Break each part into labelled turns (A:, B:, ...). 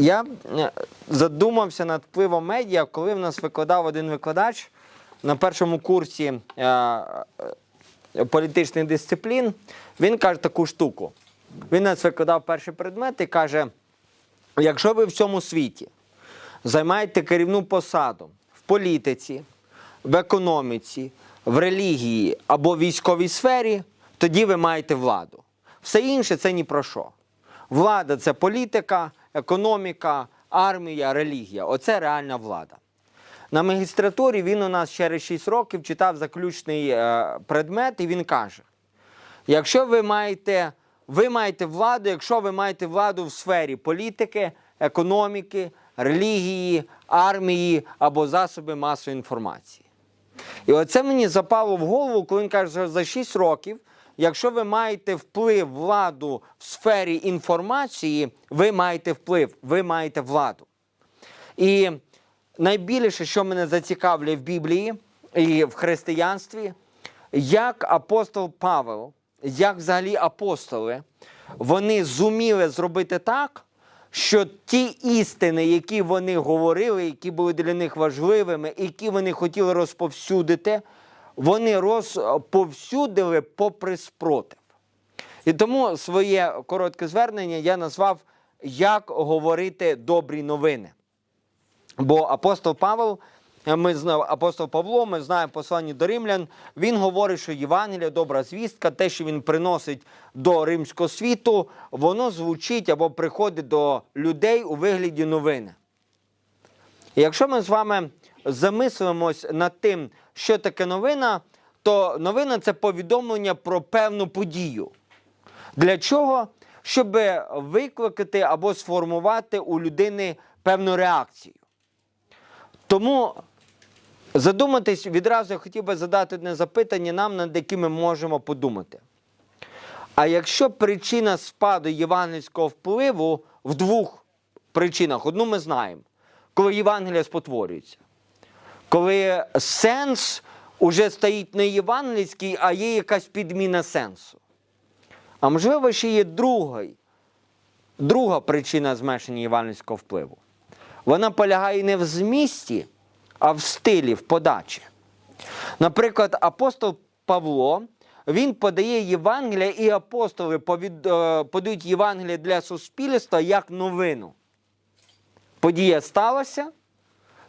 A: Я е, задумався над впливом медіа, коли в нас викладав один викладач на першому курсі е, е, політичних дисциплін. Він каже таку штуку. Він нас викладав перший предмет і каже: якщо ви в цьому світі займаєте керівну посаду в політиці, в економіці, в релігії або військовій сфері, тоді ви маєте владу. Все інше це ні про що. Влада це політика, економіка, армія, релігія. Оце реальна влада. На магістратурі він у нас через 6 років читав заключний е, предмет, і він каже: якщо ви маєте, ви маєте владу, якщо ви маєте владу в сфері політики, економіки, релігії, армії або засоби масової інформації. І оце мені запало в голову, коли він каже, що за 6 років, якщо ви маєте вплив владу в сфері інформації, ви маєте вплив, ви маєте владу. І найбільше, що мене зацікавлює в Біблії і в християнстві, як апостол Павел, як взагалі апостоли, вони зуміли зробити так, що ті істини, які вони говорили, які були для них важливими, які вони хотіли розповсюдити, вони розповсюдили попри спротив. І тому своє коротке звернення я назвав Як говорити добрі новини. Бо апостол Павел, ми апостол Павло, ми знаємо послання до римлян. Він говорить, що Євангелія, добра звістка, те, що він приносить до римського світу, воно звучить або приходить до людей у вигляді новини. І якщо ми з вами замислимось над тим, що таке новина, то новина це повідомлення про певну подію. Для чого? Щоб викликати або сформувати у людини певну реакцію. Тому задуматись відразу я хотів би задати одне запитання нам, над яким ми можемо подумати. А якщо причина спаду євангельського впливу в двох причинах, одну ми знаємо, коли Євангелія спотворюється, коли сенс уже стоїть не євангельський, а є якась підміна сенсу. А можливо, ще є другий, друга причина зменшення євангельського впливу. Вона полягає не в змісті, а в стилі, в подачі. Наприклад, апостол Павло він подає Євангелія, і апостоли е, подають Євангелія для суспільства як новину. Подія сталася,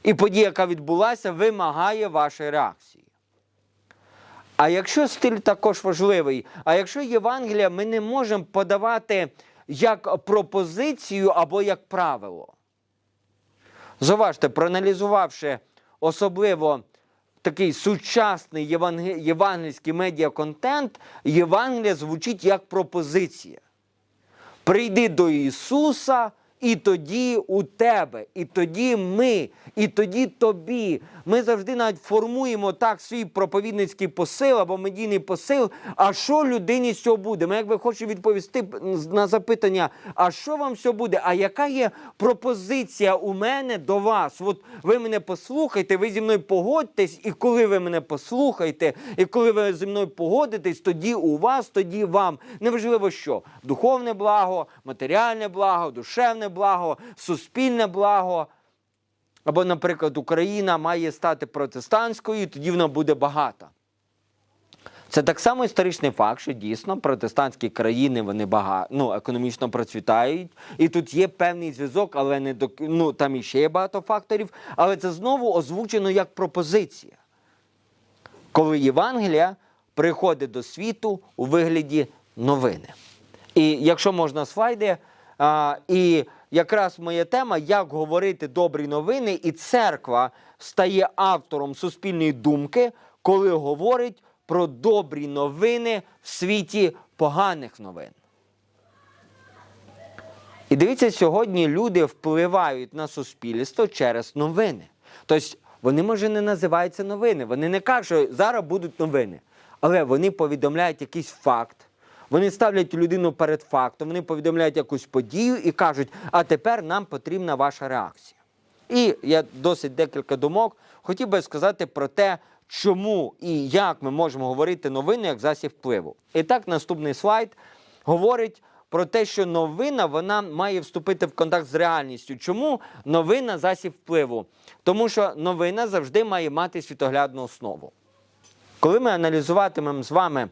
A: і подія, яка відбулася, вимагає вашої реакції. А якщо стиль також важливий, а якщо Євангелія ми не можемо подавати як пропозицію або як правило. Зауважте, проаналізувавши особливо такий сучасний єванге- євангельський медіаконтент, Євангелія звучить як пропозиція. Прийди до Ісуса, і тоді у тебе, і тоді ми, і тоді тобі. Ми завжди навіть формуємо так свій проповідницький посил або медійний посил. А що людині з цього буде? Ми якби хочемо відповісти на запитання, а що вам все буде? А яка є пропозиція у мене до вас? От ви мене послухайте, ви зі мною погодьтесь, і коли ви мене послухаєте, і коли ви зі мною погодитесь, тоді у вас, тоді вам. Неважливо що духовне благо, матеріальне благо, душевне благо, суспільне благо. Або, наприклад, Україна має стати протестантською, і тоді вона буде багата. Це так само історичний факт, що дійсно протестантські країни вони бага... ну, економічно процвітають. І тут є певний зв'язок, але не до... ну, там іще є багато факторів. Але це знову озвучено як пропозиція. Коли Євангелія приходить до світу у вигляді новини. І якщо можна слайди, а, і якраз моя тема, як говорити добрі новини, і церква стає автором суспільної думки, коли говорить про добрі новини в світі поганих новин. І дивіться, сьогодні люди впливають на суспільство через новини. Тобто вони, може, не називаються новини, вони не кажуть, що зараз будуть новини. Але вони повідомляють якийсь факт, вони ставлять людину перед фактом, вони повідомляють якусь подію і кажуть, а тепер нам потрібна ваша реакція. І я досить декілька думок хотів би сказати про те, чому і як ми можемо говорити новини як засіб впливу. І так, наступний слайд говорить про те, що новина вона має вступити в контакт з реальністю. Чому новина засіб впливу? Тому що новина завжди має мати світоглядну основу. Коли ми аналізуватимемо з вами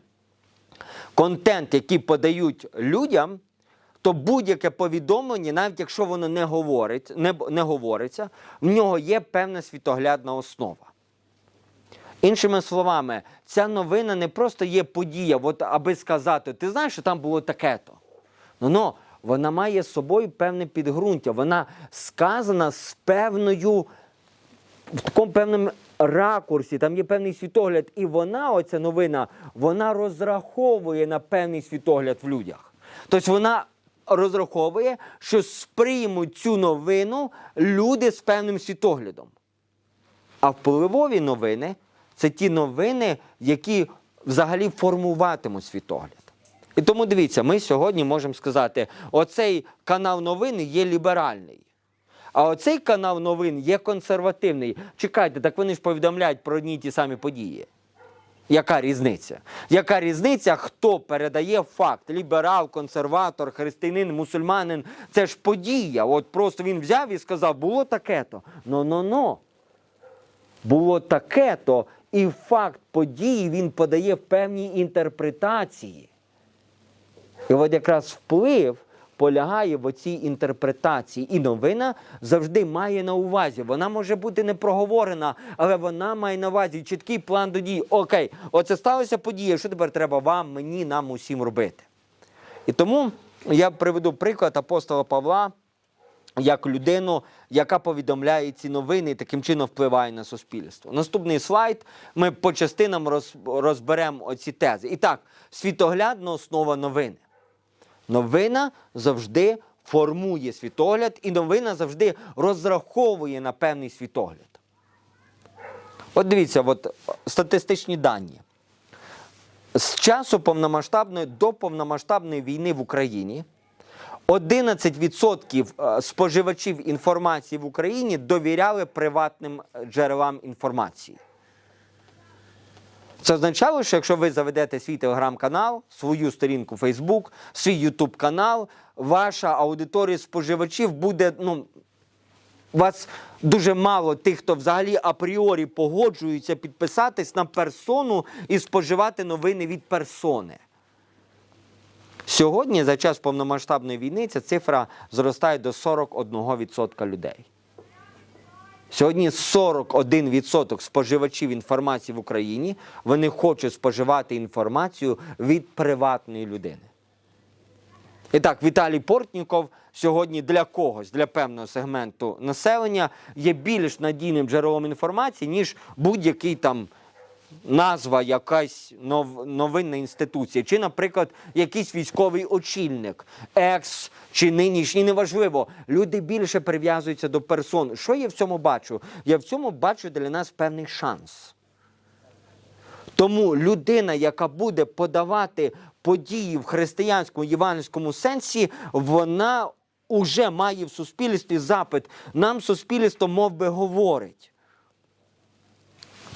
A: контент, який подають людям, то будь-яке повідомлення, навіть якщо воно не говорить, не, не говориться, в нього є певна світоглядна основа. Іншими словами, ця новина не просто є подія, от, аби сказати, ти знаєш, що там було таке-то. Ну, ну, вона має з собою певне підґрунтя, вона сказана з певною в такому певному ракурсі, там є певний світогляд, і вона, оця новина, вона розраховує на певний світогляд в людях. Тобто вона розраховує, що сприймуть цю новину люди з певним світоглядом. А впливові новини це ті новини, які взагалі формуватимуть світогляд. І тому дивіться, ми сьогодні можемо сказати, оцей канал новин є ліберальний. А оцей канал новин є консервативний. Чекайте, так вони ж повідомляють про одні й ті самі події. Яка різниця? Яка різниця, хто передає факт? Ліберал, консерватор, християнин, мусульманин це ж подія. От просто він взяв і сказав, було таке-то. Ну-ну-ну. Було таке-то, і факт події він подає в певній інтерпретації. І от якраз вплив полягає в оцій інтерпретації. І новина завжди має на увазі. Вона може бути не проговорена, але вона має на увазі чіткий план до дій. Окей, оце сталося подія. Що тепер треба вам, мені, нам усім робити? І тому я приведу приклад апостола Павла як людину, яка повідомляє ці новини і таким чином впливає на суспільство. Наступний слайд. Ми по частинам розберемо оці тези. І так, світоглядна основа новини. Новина завжди формує світогляд, і новина завжди розраховує на певний світогляд. От дивіться, от статистичні дані. З часу повномасштабної до повномасштабної війни в Україні 11% е, споживачів інформації в Україні довіряли приватним е, джерелам інформації. Це означало, що якщо ви заведете свій телеграм-канал, свою сторінку Facebook, свій Ютуб канал, ваша аудиторія споживачів буде, ну, у вас дуже мало тих, хто взагалі апріорі погоджується підписатись на персону і споживати новини від персони. Сьогодні, за час повномасштабної війни, ця цифра зростає до 41% людей. Сьогодні 41% споживачів інформації в Україні вони хочуть споживати інформацію від приватної людини. І так, Віталій Портніков сьогодні для когось, для певного сегменту населення є більш надійним джерелом інформації, ніж будь-який там назва, якась нов, новинна інституція, чи, наприклад, якийсь військовий очільник, екс чи нинішній, неважливо. Люди більше прив'язуються до персон. Що я в цьому бачу? Я в цьому бачу для нас певний шанс. Тому людина, яка буде подавати події в християнському євангельському сенсі, вона уже має в суспільстві запит. Нам суспільство мов би, говорить.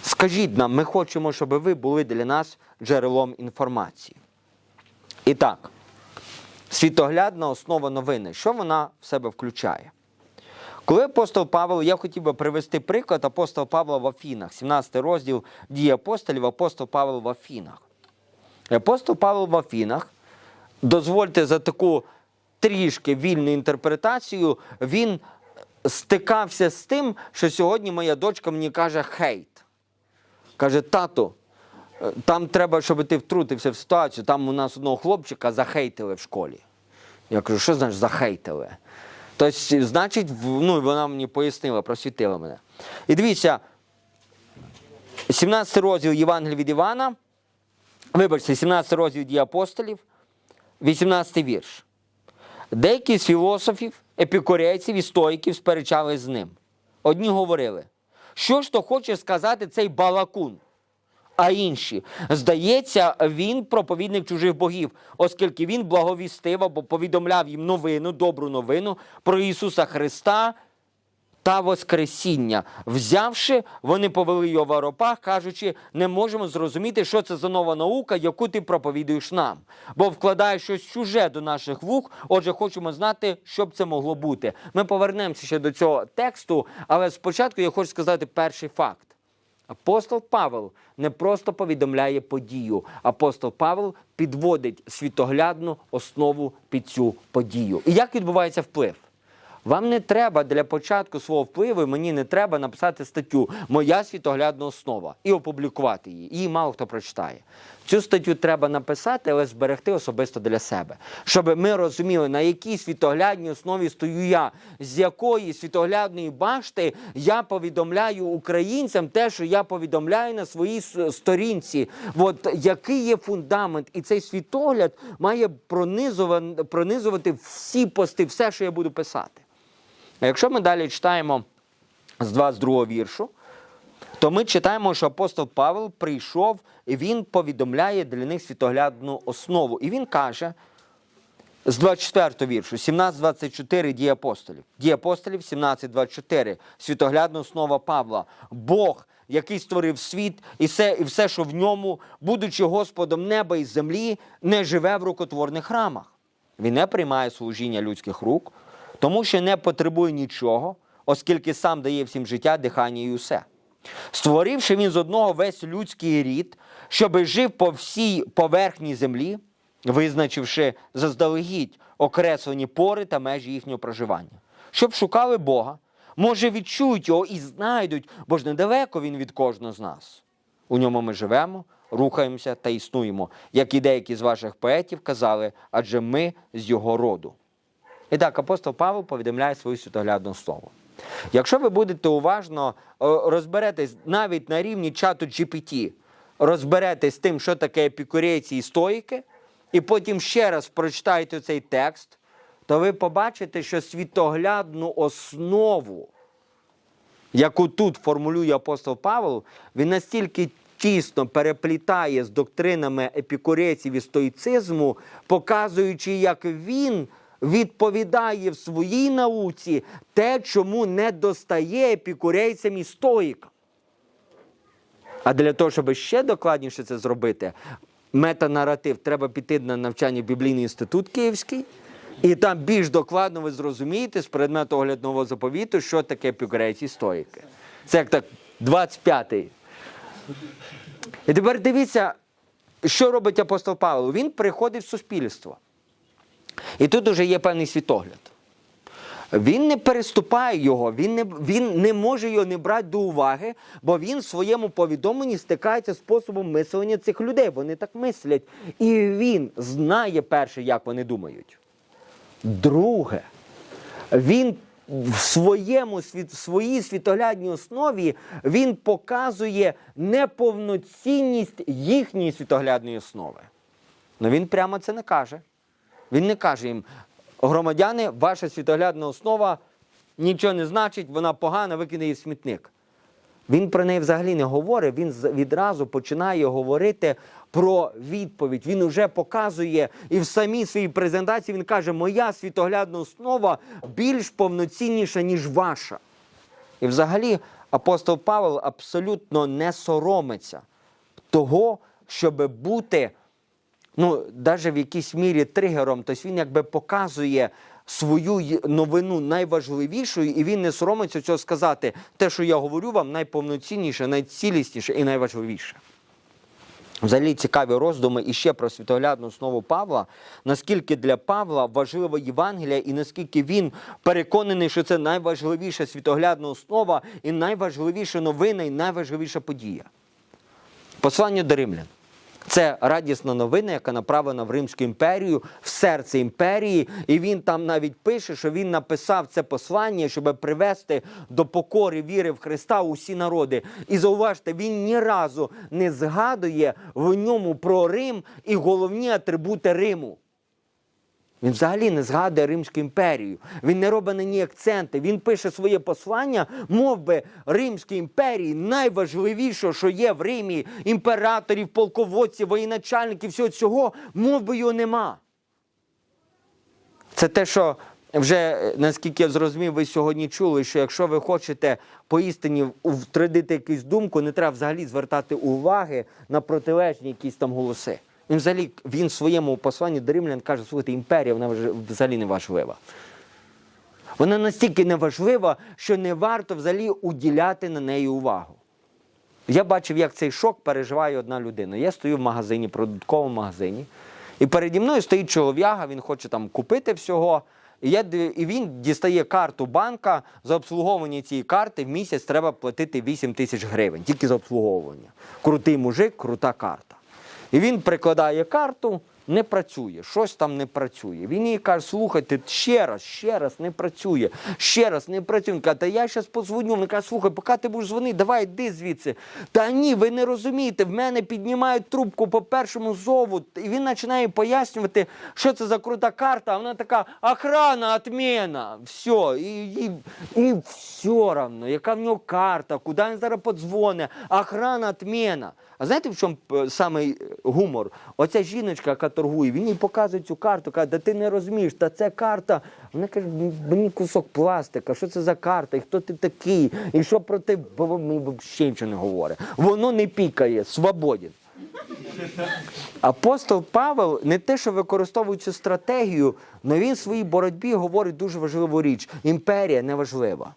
A: Скажіть нам, ми хочемо, щоб ви були для нас джерелом інформації. І так, світоглядна основа новини. Що вона в себе включає? Коли апостол Павло, я хотів би привести приклад апостола Павла в Афінах, 17 розділ дії апостолів, апостол Павло в Афінах. Апостол Павло в Афінах, дозвольте за таку трішки вільну інтерпретацію, він стикався з тим, що сьогодні моя дочка мені каже хейт. Каже, тато, е, там треба, щоб ти втрутився в ситуацію. Там у нас одного хлопчика захейтили в школі. Я кажу, що значить захейтили? Тобто, значить, ну, вона мені пояснила, просвітила мене. І дивіться, 17 розділ Євангелія від Івана, вибачте, 17 розділ дії апостолів, 18 вірш. Деякі з філософів, епікурейців і стоїків сперечались з ним. Одні говорили, що ж то хоче сказати цей балакун? А інші, здається, він проповідник чужих богів, оскільки він благовістив або повідомляв їм новину, добру новину про Ісуса Христа, та Воскресіння. Взявши, вони повели його в аеропах, кажучи, не можемо зрозуміти, що це за нова наука, яку ти проповідуєш нам. Бо вкладаєш щось чуже до наших вух, отже, хочемо знати, що б це могло бути. Ми повернемося ще до цього тексту, але спочатку я хочу сказати перший факт. Апостол Павел не просто повідомляє подію. Апостол Павел підводить світоглядну основу під цю подію. І як відбувається вплив? Вам не треба для початку свого впливу, мені не треба написати статтю Моя світоглядна основа і опублікувати її. Її мало хто прочитає. Цю статтю треба написати, але зберегти особисто для себе, щоб ми розуміли, на якій світоглядній основі стою я, з якої світоглядної башти я повідомляю українцям те, що я повідомляю на своїй сторінці. От який є фундамент, і цей світогляд має пронизувати, всі пости, все, що я буду писати. Якщо ми далі читаємо з 22 віршу, то ми читаємо, що апостол Павел прийшов і він повідомляє для них світоглядну основу. І він каже з 24 віршу, 17.24 дії апостолів. Дії апостолів 17.24. Світоглядна основа Павла. Бог, який створив світ і все, і все, що в ньому, будучи Господом неба і землі, не живе в рукотворних храмах. Він не приймає служіння людських рук, тому що не потребує нічого, оскільки сам дає всім життя, дихання і усе. Створивши він з одного весь людський рід, щоби жив по всій поверхні землі, визначивши заздалегідь окреслені пори та межі їхнього проживання, щоб шукали Бога, може відчують його і знайдуть, бо ж недалеко він від кожного з нас. У ньому ми живемо, рухаємося та існуємо, як і деякі з ваших поетів казали, адже ми з його роду. І так, апостол Павел повідомляє свою світоглядну слово. Якщо ви будете уважно е, розберетесь навіть на рівні чату GPT, розберетесь з тим, що таке епікурейці і стоїки, і потім ще раз прочитаєте цей текст, то ви побачите, що світоглядну основу, яку тут формулює апостол Павел, він настільки тісно переплітає з доктринами епікурейців і стоїцизму, показуючи, як він відповідає в своїй науці те, чому не достає епікурейцям і стоїкам. А для того, щоб ще докладніше це зробити, метанаратив треба піти на навчання в Біблійний інститут Київський, і там більш докладно ви зрозумієте з предмету оглядного заповіту, що таке епікурейці стоїки. Це як так 25-й. І тепер дивіться, що робить апостол Павло. Він приходить в суспільство. І тут уже є певний світогляд. Він не переступає його, він не, він не може його не брати до уваги, бо він в своєму повідомленні стикається способом мислення цих людей. Вони так мислять. І він знає перше, як вони думають. Друге, він в своєму в своїй світоглядній основі він показує неповноцінність їхньої світоглядної основи. Ну він прямо це не каже. Він не каже їм, громадяни, ваша світоглядна основа нічого не значить, вона погана, викине її в смітник. Він про неї взагалі не говорить, він відразу починає говорити про відповідь. Він вже показує і в самій своїй презентації він каже, моя світоглядна основа більш повноцінніша, ніж ваша. І взагалі апостол Павел абсолютно не соромиться того, щоб бути ну, навіть в якійсь мірі тригером, тобто він якби показує свою новину найважливішою, і він не соромиться цього сказати. Те, що я говорю вам, найповноцінніше, найцілісніше і найважливіше. Взагалі цікаві роздуми іще про світоглядну основу Павла, наскільки для Павла важлива Євангелія, і наскільки він переконаний, що це найважливіша світоглядна основа, і найважливіша новина, і найважливіша подія. Послання до римлян. Це радісна новина, яка направлена в Римську імперію, в серце імперії. І він там навіть пише, що він написав це послання, щоб привести до покори віри в Христа усі народи. І зауважте, він ні разу не згадує в ньому про Рим і головні атрибути Риму. Він взагалі не згадує Римську імперію. Він не робить на ній акценти. Він пише своє послання, мов би Римській імперії, найважливіше, що є в Римі, імператорів, полководців, воєначальників, всього цього, мов би його нема. Це те, що вже, е, наскільки я зрозумів, ви сьогодні чули, що якщо ви хочете поістині втрадити якусь думку, не треба взагалі звертати уваги на протилежні якісь там голоси. Він взагалі він в своєму посланні до римлян каже, слухайте, імперія вона взагалі не важлива. Вона настільки неважлива, що не варто взагалі уділяти на неї увагу. Я бачив, як цей шок переживає одна людина. Я стою в магазині, продуктовому магазині, і переді мною стоїть чолов'яга, він хоче там купити всього. І, я, і він дістає карту банка. За обслуговування цієї карти в місяць треба платити 8 тисяч гривень, тільки за обслуговування. Крутий мужик, крута карта. І він прикладає карту, не працює, щось там не працює. Він їй каже, слухайте, ще раз, ще раз не працює, ще раз не працює. Він каже, та я зараз подзвоню. Він каже, слухай, поки ти будеш дзвонити, давай йди звідси. Та ні, ви не розумієте, в мене піднімають трубку по першому зову. І він починає пояснювати, що це за крута карта. А вона така охрана, отмена. Все. І, і, і все равно, яка в нього карта, куди він зараз подзвонить, охрана, отмена. А знаєте, в чому е, саме гумор? Оця жіночка, яка торгує, він їй показує цю карту, каже, да ти не розумієш, та це карта. Вона каже, мені кусок пластика, що це за карта, і хто ти такий, і що про тебе, бо мені взагалі нічого не говорить. Воно не пікає, свободен. Апостол Павел не те, що використовує цю стратегію, але він в своїй боротьбі говорить дуже важливу річ: імперія не важлива.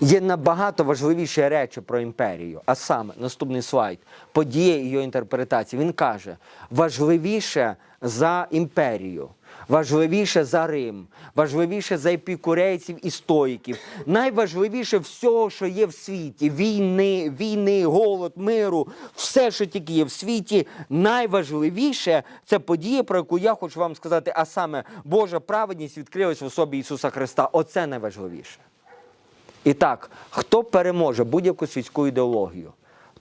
A: Є набагато важливіші речі про імперію, а саме наступний слайд, подія і її інтерпретація. Він каже: важливіше за імперію, важливіше за Рим, важливіше за епікурейців і стоїків, найважливіше всього, що є в світі: війни, війни, голод, миру, все, що тільки є в світі. Найважливіше це подія, про яку я хочу вам сказати, а саме Божа праведність відкрилась в особі Ісуса Христа. Оце найважливіше. І так, хто переможе будь-яку світську ідеологію?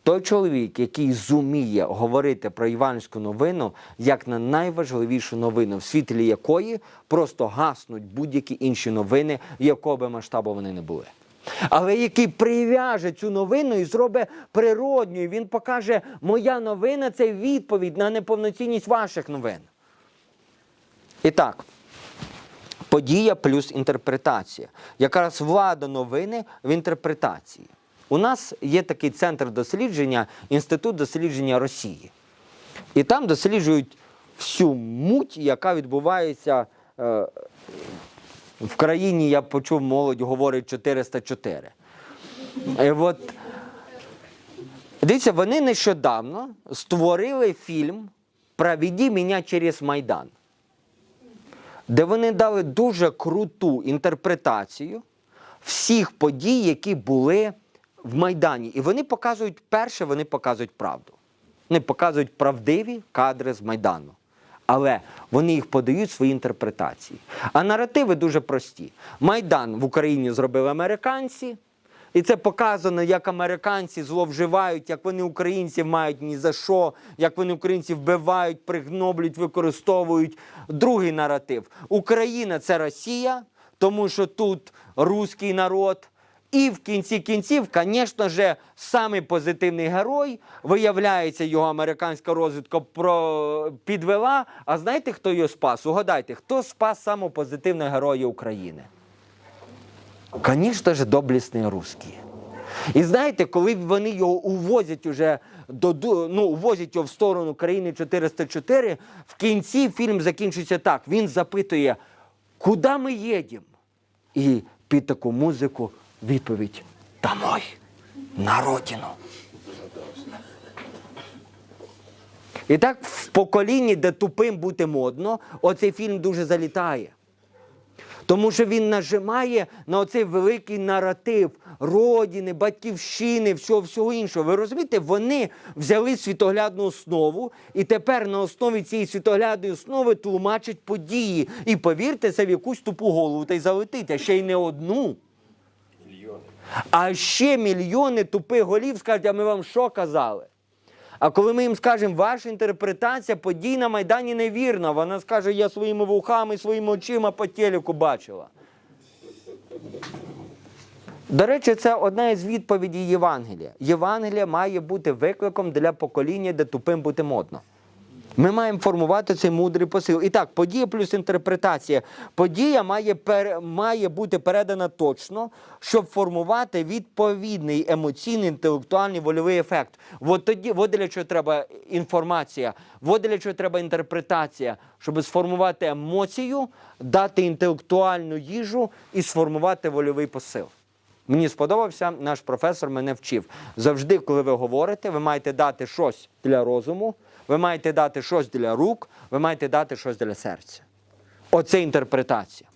A: Той чоловік, який зуміє говорити про іванську новину як на найважливішу новину, в світлі якої просто гаснуть будь-які інші новини, якого би масштабу вони не були. Але який прив'яже цю новину і зробить природньою, він покаже, моя новина це відповідь на неповноцінність ваших новин. І так, подія плюс інтерпретація. Якраз влада новини в інтерпретації. У нас є такий центр дослідження, інститут дослідження Росії. І там досліджують всю муть, яка відбувається е, в країні, я почув, молодь говорить 404. І от, дивіться, вони нещодавно створили фільм «Проведи мене через Майдан де вони дали дуже круту інтерпретацію всіх подій, які були в Майдані. І вони показують, перше, вони показують правду. Вони показують правдиві кадри з Майдану. Але вони їх подають свої інтерпретації. А наративи дуже прості. Майдан в Україні зробили американці. І це показано, як американці зловживають, як вони українців мають ні за що, як вони українців вбивають, пригноблюють, використовують. Другий наратив: Україна це Росія, тому що тут руський народ. І в кінці кінців, звісно ж, самий позитивний герой, виявляється, його американська розвідка про... підвела. А знаєте, хто його спас? Угадайте, хто спас самого позитивного героя України? Звісно ж, доблісний русський. І знаєте, коли вони його увозять уже до ну, увозять його в сторону країни 404, в кінці фільм закінчується так. Він запитує, куди ми їдемо? І під таку музику відповідь Домой, на родину. І так в поколінні, де тупим бути модно, оцей фільм дуже залітає. Тому що він нажимає на оцей великий наратив родини, батьківщини, всього всього іншого. Ви розумієте, вони взяли світоглядну основу і тепер на основі цієї світоглядної основи тлумачать події. І повірте, це в якусь тупу голову та й залетить, а ще й не одну. А ще мільйони тупих голів скажуть, а ми вам що казали? А коли ми їм скажемо, ваша інтерпретація подій на Майдані невірна, вона скаже, я своїми вухами, своїми очима по телеку бачила. До речі, це одна із відповідей Євангелія. Євангелія має бути викликом для покоління, де тупим бути модно. Ми маємо формувати цей мудрий посил. І так, подія плюс інтерпретація. Подія має, пер, має бути передана точно, щоб формувати відповідний емоційний, інтелектуальний вольовий ефект. От тоді, от для чого треба інформація, от для чого треба інтерпретація, щоб сформувати емоцію, дати інтелектуальну їжу і сформувати вольовий посил. Мені сподобався, наш професор мене вчив. Завжди, коли ви говорите, ви маєте дати щось для розуму, ви маєте дати щось для рук, ви маєте дати щось для серця. Оце інтерпретація.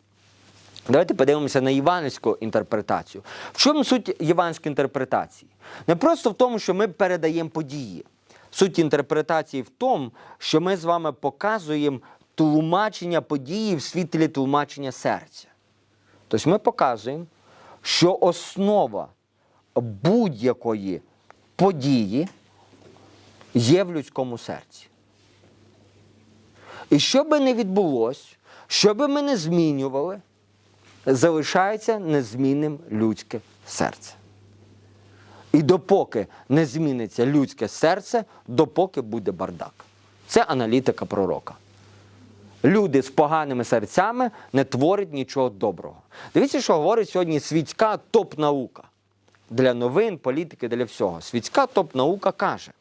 A: Давайте подивимося на іванську інтерпретацію. В чому суть іванської інтерпретації? Не просто в тому, що ми передаємо події. Суть інтерпретації в тому, що ми з вами показуємо тлумачення події в світлі тлумачення серця. Тобто ми показуємо, що основа будь-якої події є в людському серці. І що би не відбулося, що би ми не змінювали, залишається незмінним людське серце. І допоки не зміниться людське серце, допоки буде бардак. Це аналітика пророка. Люди з поганими серцями не творять нічого доброго. Дивіться, що говорить сьогодні світська топ-наука. Для новин, політики, для всього. Світська топ-наука каже.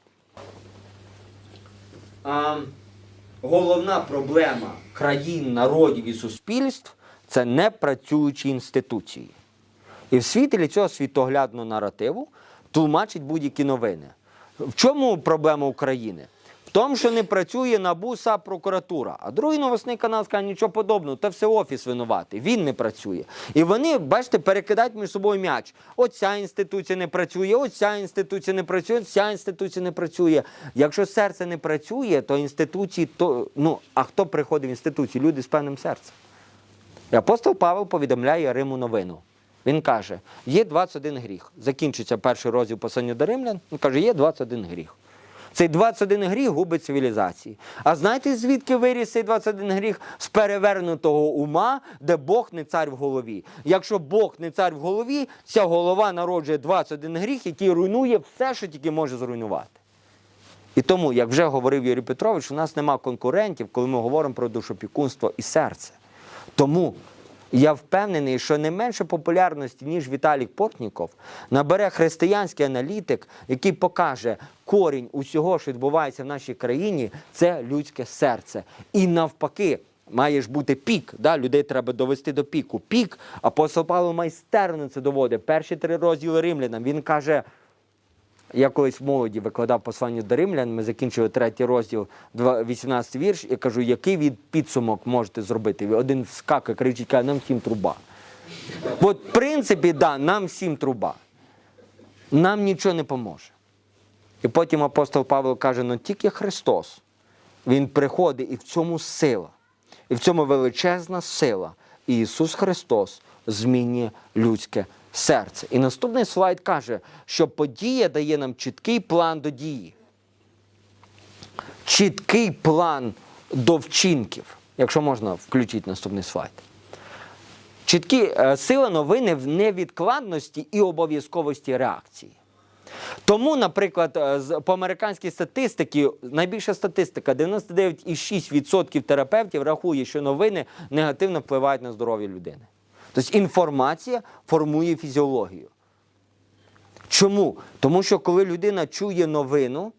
A: А, головна проблема країн, народів і суспільств це непрацюючі інституції. І в світлі цього світоглядного наративу тлумачить будь-які новини. В чому проблема України? Тому, що не працює НАБУ, САП, прокуратура. А другий новосний канал скаже, нічого подобного, та все офіс винуватий. Він не працює. І вони, бачите, перекидають між собою м'яч. Оця інституція не працює, оця інституція не працює, ця інституція не працює. Якщо серце не працює, то інституції, то ну а хто приходить в інституції? Люди з певним серцем. І апостол Павел повідомляє Риму новину. Він каже: є 21 гріх. Закінчиться перший розділ послання до римлян. Він каже, є 21 гріх. Цей 21 гріх губить цивілізації. А знаєте, звідки виріс цей 21 гріх? З перевернутого ума, де Бог не цар в голові. Якщо Бог не цар в голові, ця голова народжує 21 гріх, який руйнує все, що тільки може зруйнувати. І тому, як вже говорив Юрій Петрович, у нас нема конкурентів, коли ми говоримо про душопікунство і серце. Тому я впевнений, що не менше популярності, ніж Віталій Портніков, набере християнський аналітик, який покаже корінь усього, що відбувається в нашій країні, це людське серце. І навпаки. Має бути пік, да? людей треба довести до піку. Пік, апостол Павло майстерно це доводить. Перші три розділи римлянам. Він каже, я колись в молоді викладав послання до римлян, ми закінчили третій розділ, два- 18 вірш, і кажу, який від підсумок можете зробити? Один скакає, кричить, каже, нам всім труба. От, в принципі, да, нам всім труба. Нам нічого не поможе. І потім апостол Павло каже, ну тільки Христос. Він приходить і в цьому сила. І в цьому величезна сила. І Ісус Христос змінює людське серце. І наступний слайд каже, що подія дає нам чіткий план до дії. Чіткий план до вчинків. Якщо можна, включіть наступний слайд. Чіткі е, сила новини в невідкладності і обов'язковості реакції. Тому, наприклад, е, по американській статистиці, найбільша статистика 99,6% терапевтів рахує, що новини негативно впливають на здоров'я людини. Тобто інформація формує фізіологію. Чому? Тому що коли людина чує новину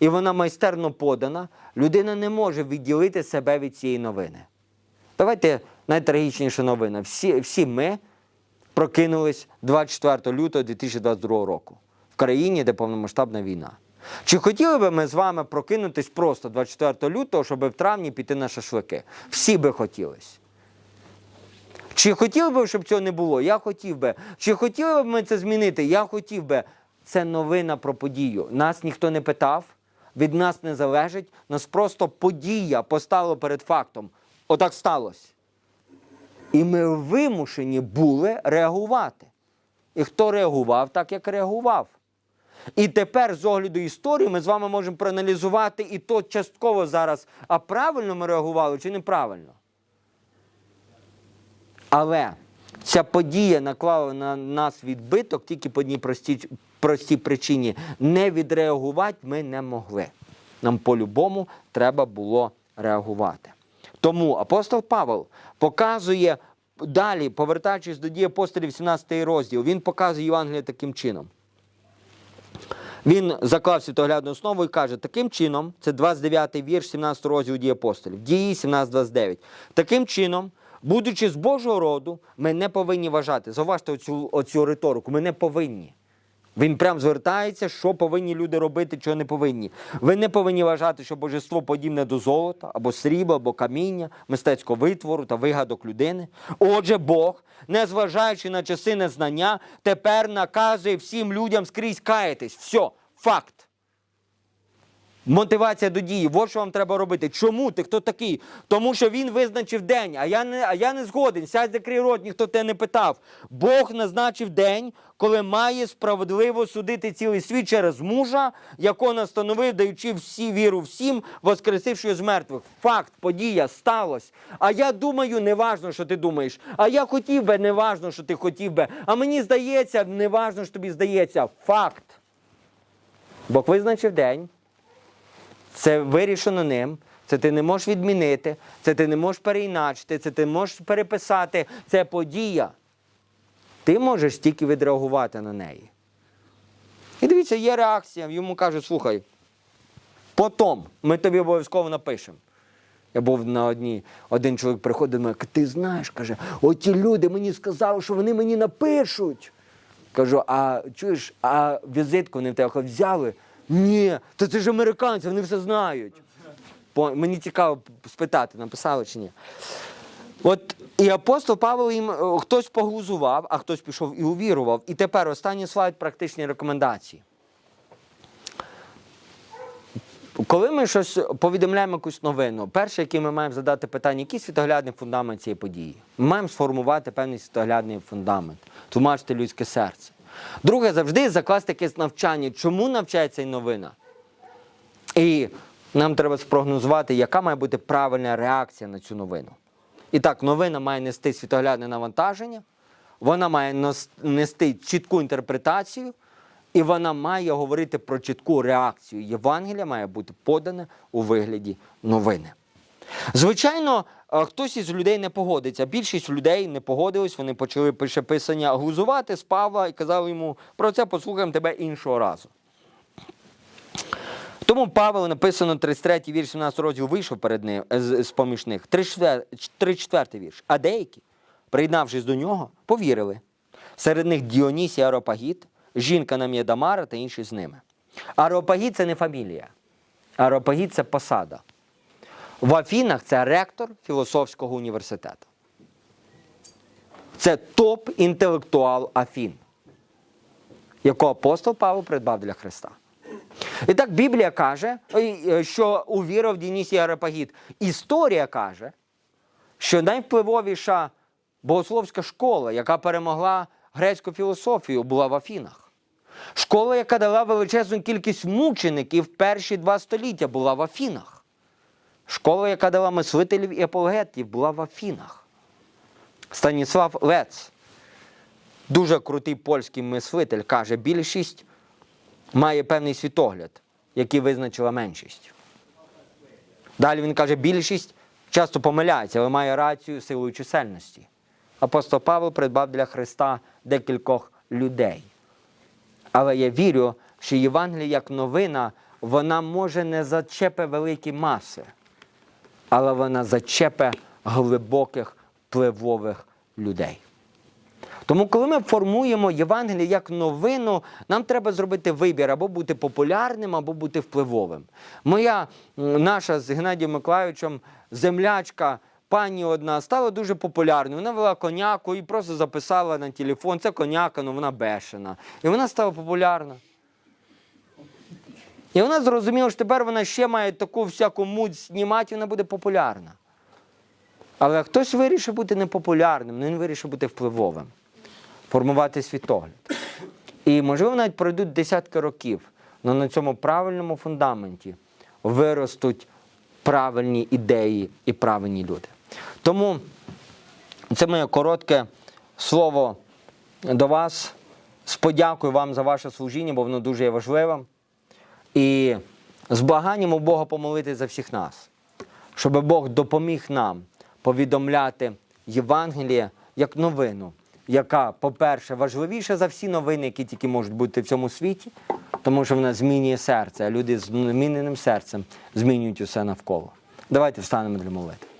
A: і вона майстерно подана, людина не може відділити себе від цієї новини. Давайте найтрагічніша новина. Всі, всі ми прокинулись 24 лютого 2022 року в країні, де повномасштабна війна. Чи хотіли би ми з вами прокинутись просто 24 лютого, щоб в травні піти на шашлики? Всі би хотілись. Чи хотів би, щоб цього не було? Я хотів би. Чи хотіли б ми це змінити? Я хотів би. Це новина про подію. Нас ніхто не питав, від нас не залежить. Нас просто подія поставила перед фактом. Отак сталося. І ми вимушені були реагувати. І хто реагував, так як реагував. І тепер, з огляду історії, ми з вами можемо проаналізувати і то частково зараз, а правильно ми реагували чи неправильно. Але ця подія наклала на нас відбиток тільки по одній простій, простій причині. Не відреагувати ми не могли. нам по-любому треба було реагувати. Тому апостол Павел показує далі, повертаючись до дії апостолів 17 розділ, він показує Євангеліє таким чином. Він заклав світоглядну основу і каже, таким чином, це 29 вірш 17 розділу дії апостолів, дії 17-29. Таким чином, будучи з Божого роду, ми не повинні вважати. Зауважте оцю, оцю риторику, ми не повинні. Він прям звертається, що повинні люди робити, чого не повинні. Ви не повинні вважати, що божество подібне до золота, або срібла, або каміння, мистецького витвору та вигадок людини. Отже, Бог, незважаючи на часи незнання, тепер наказує всім людям скрізь каятись. Все, факт. Мотивація до дії. От що вам треба робити. Чому ти хто такий? Тому що він визначив день, а я не, а я не згоден. Сядь закрий рот, ніхто тебе не питав. Бог назначив день, коли має справедливо судити цілий світ через мужа, якого настановив, даючи всі віру всім, воскресивши з мертвих. Факт, подія, сталося. А я думаю, неважно, що ти думаєш. А я хотів би, неважно, що ти хотів би. А мені здається, неважно, що тобі здається. Факт. Бог визначив день. Це вирішено ним. Це ти не можеш відмінити, це ти не можеш переіначити, це ти можеш переписати. Це подія. Ти можеш тільки відреагувати на неї. І дивіться, є реакція. Йому кажуть, слухай, потім ми тобі обов'язково напишемо. Я був на одній, один чоловік приходить до мене, ти знаєш, каже, оті люди мені сказали, що вони мені напишуть. Кажу, а чуєш, а візитку вони в тебе взяли? Ні, то це ж американці, вони все знають. Мені цікаво спитати, написали чи ні. От і апостол Павло їм е, хтось поглузував, а хтось пішов і увірував. І тепер останній слайд практичні рекомендації. Коли ми щось повідомляємо якусь новину, перше, яке ми маємо задати питання, який світоглядний фундамент цієї події? Ми маємо сформувати певний світоглядний фундамент, тлумачити людське серце. Друге, завжди закласти якесь навчання. Чому навчає ця новина? І нам треба спрогнозувати, яка має бути правильна реакція на цю новину. І так, новина має нести світоглядне навантаження, вона має нести чітку інтерпретацію, і вона має говорити про чітку реакцію. Євангелія має бути подане у вигляді новини. Звичайно, хтось із людей не погодиться. Більшість людей не погодились, вони почали пише писання глузувати з Павла і казали йому про це послухаємо тебе іншого разу. Тому Павел написано 33 вірш 17 розділ вийшов перед ним е, з, з поміж них. 34 вірш. А деякі, приєднавшись до нього, повірили. Серед них Діонісій Аропагіт, жінка на Дамара та інші з ними. Аропагіт це не фамілія. Аропагіт це посада. В Афінах це ректор філософського університету. Це топ-інтелектуал Афін, якого апостол Павло придбав для Христа. І так Біблія каже, е, що увірив Дінісій Арапагіт. Історія каже, що найвпливовіша богословська школа, яка перемогла грецьку філософію, була в Афінах. Школа, яка дала величезну кількість мучеників перші два століття, була в Афінах. Школа, яка дала мислителів і апологетів, була в Афінах. Станіслав Лец, дуже крутий польський мислитель, каже, більшість має певний світогляд, який визначила меншість. Далі він каже, більшість часто помиляється, але має рацію силою чисельності. Апостол Павло придбав для Христа декількох людей. Але я вірю, що Євангелія як новина, вона може не зачепе великі маси, але вона зачепе глибоких впливових людей. Тому, коли ми формуємо Євангеліє як новину, нам треба зробити вибір або бути популярним, або бути впливовим. Моя наша з Геннадієм Миколайовичем землячка, пані одна, стала дуже популярною. Вона вела коняку і просто записала на телефон. Це коняка, ну вона бешена. І вона стала популярна. І вона зрозуміла, що тепер вона ще має таку всяку муть знімати, вона буде популярна. Але хтось вирішив бути непопулярним, він вирішив бути впливовим, формувати світогляд. І, можливо, навіть пройдуть десятки років, але на цьому правильному фундаменті виростуть правильні ідеї і правильні люди. Тому це моє коротке слово до вас. З подякою вам за ваше служіння, бо воно дуже є важливим. І з благанням у Бога помолити за всіх нас, щоб Бог допоміг нам повідомляти Євангеліє як новину, яка, по-перше, важливіша за всі новини, які тільки можуть бути в цьому світі, тому що вона змінює серце, а люди з зміненим серцем змінюють усе навколо. Давайте встанемо для молитви.